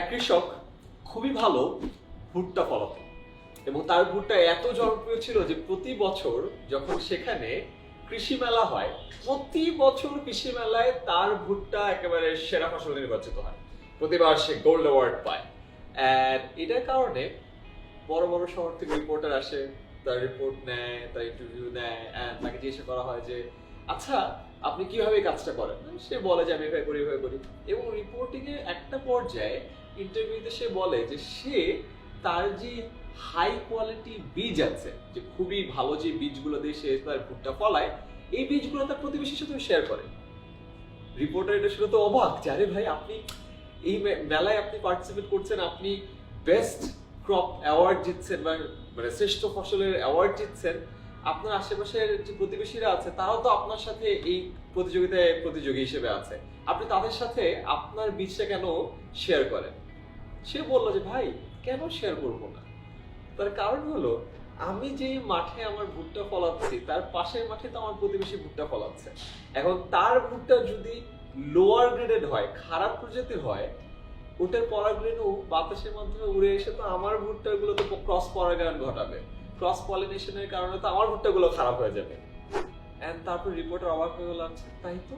এক কৃষক খুবই ভালো ভুট্টা ফলাতো। এবং তার ভুট্টা এত জনপ্রিয় ছিল যে প্রতি বছর যখন সেখানে কৃষি মেলা হয়, প্রতি বছর কৃষি মেলায় তার ভুট্টা একেবারে সেরা ফসল নির্বাচিত হয়। প্রতিবার সে গোল্ড অ্যাওয়ার্ড পায়। এটার কারণে বড় বড় শহর থেকে রিপোর্টার আসে, তার রিপোর্ট নেয়, তার ইন্টারভিউ নেয় তাকে জিজ্ঞাসা করা হয় যে আচ্ছা আপনি কীভাবে কাজটা করেন? সে বলে যে, আমি এভাবে করি এভাবে করি। এবং রিপোর্টিং এর একটা পর্যায়ে ইন্টারভিউতে সে বলে যে সে তার যে হাই কোয়ালিটি বীজ আছে, যে খুবই ভালো যে বীজগুলো দিয়ে সে তার ভুট্টা ফলায়, এই বীজগুলো তার প্রতিবেশীর সাথে শেয়ার করে। রিপোর্টার এটা শুনে তো অবাক যে, আরে ভাই, আপনি এই মেলায় আপনি পার্টিসিপেট করছেন, আপনি বেস্ট ক্রপ অ্যাওয়ার্ড জিতছেন বা মানে শ্রেষ্ঠ ফসলের অ্যাওয়ার্ড জিতছেন। আপনার আশেপাশের যে প্রতিবেশীরা আছে, তারাও তো আপনার সাথে এই প্রতিযোগিতায় প্রতিযোগী হিসেবে আছে। আপনি তাদের সাথে আপনার বীজটা কেন শেয়ার করেন? সে বলল যে, ভাই, কেন শেয়ার করব না? তার কারণ হলো, আমি যে মাঠে আমার ভুট্টা ফলাচ্ছি, তার পাশের মাঠে তো আমার প্রতিবেশী ভুট্টা ফলাচ্ছে। এখন তার ভুট্টা যদি লোয়ার গ্রেডেড হয়, খারাপ প্রজাতির হয়, ওটার পরাগরেণু বাতাসের মাধ্যমে উড়ে এসে তো আমার ভুট্টাগুলো তো ক্রস পরাগায়ন ঘটাবে। ক্রস পলিনেশনের কারণে তো আমার ভুট্টাগুলো খারাপ হয়ে যাবে। এন্ড তারপর রিপোর্টার অবাক হয়ে গেল আচ্ছা, তাই তো?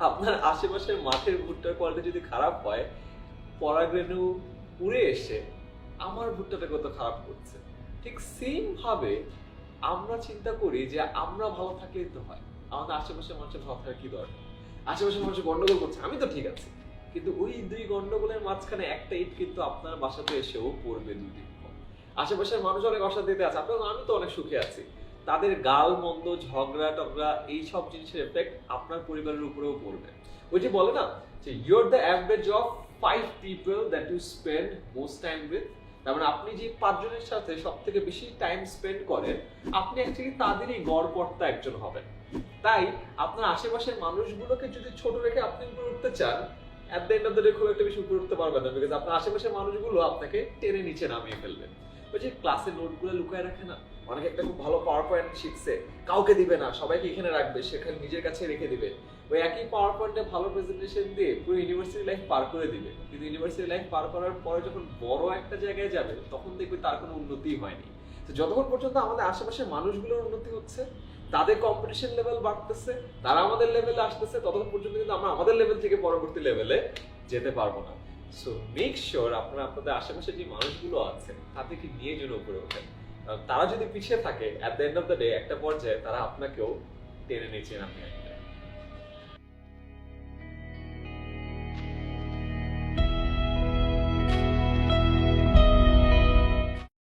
আপনার আশেপাশের মাঠের ভুট্টার কোয়ালিটি যদি খারাপ হয় পরাগরেণু উড়ে এসে আমার ভুট্টাটা কত খারাপ করছে। ঠিক সেম ভাবে আমরা চিন্তা করি যে আমরা ভালো থাকলেই তো হয়। আমাদের আশেপাশের মানুষের ভালো থাকার কি দরকার? আশেপাশের মানুষ গন্ডগোল করছে আমি তো ঠিক আছি। কিন্তু ওই দুই গন্ডগোলের মাঝখানে একটা ইট কিন্তু আপনার বাসাতে এসেও পড়বে দুই দিন পর আশেপাশের মানুষ অনেক অশান্তিতে আছে। আপনার আমি তো অনেক সুখে আছি। তাদের গাল, মন্দ, ঝগড়া, টগড়া এই সব জিনিসের এফেক্ট আপনার পরিবারের উপরেও পড়বে। ওই যে বলে না, যে you're the average of five people that you spend most time with তার মানে আপনি যে পাঁচজনের সাথে সব থেকে বেশি টাইম স্পেন্ড করেন, আপনি অ্যাকচুয়ালি তাদেরই গড়পড়তা একজন হবেন। তাই আপনার আশেপাশের মানুষগুলোকে যদি ছোট রেখে আপনি উপরে উঠতে চান at the end of the day খুব একটা বেশি উপরে উঠতে পারবেন না বিকজ আপনার আশেপাশের মানুষগুলো আপনাকে টেনে নিচে নামিয়ে ফেলবে। ওই যে ক্লাসের নোটগুলো লুকায় রাখে না, অনেকে একটা খুব ভালো পাওয়ার পয়েন্ট শিখছে, কাউকে দিবে না, সবাইকে এখানে রাখবে সেখানে নিজের কাছে রেখে দিবে। ওই একই পাওয়ার পয়েন্টে ভালো প্রেজেন্টেশন দিয়ে পুরো ইউনিভার্সিটি লাইফ পার করে দিবে। কিন্তু ইউনিভার্সিটি লাইফ পার করার পরে যখন বড় একটা জায়গায় যাবে, তখন দেখবে তার কোনো উন্নতিই হয়নি। তো যতক্ষণ পর্যন্ত আমাদের আশেপাশের মানুষগুলোর উন্নতি হচ্ছে, তাদের কম্পিটিশন লেভেল বাড়তেছে, তারা আমাদের লেভেলে আসতেছে, ততক্ষণ পর্যন্ত কিন্তু আমরা আমাদের লেভেল থেকে পরবর্তী লেভেলে যেতে পারব না। সো মেক শিওর আপনারা আপনাদের আশেপাশে যে মানুষগুলো আছে, তাদেরকে নিয়ে যেন উপরে ওঠেন তারা যদি পিছিয়ে থাকে at the end of the day একটা পর্যায়ে তারা আপনাকেও টেনে নিচে নামিয়ে।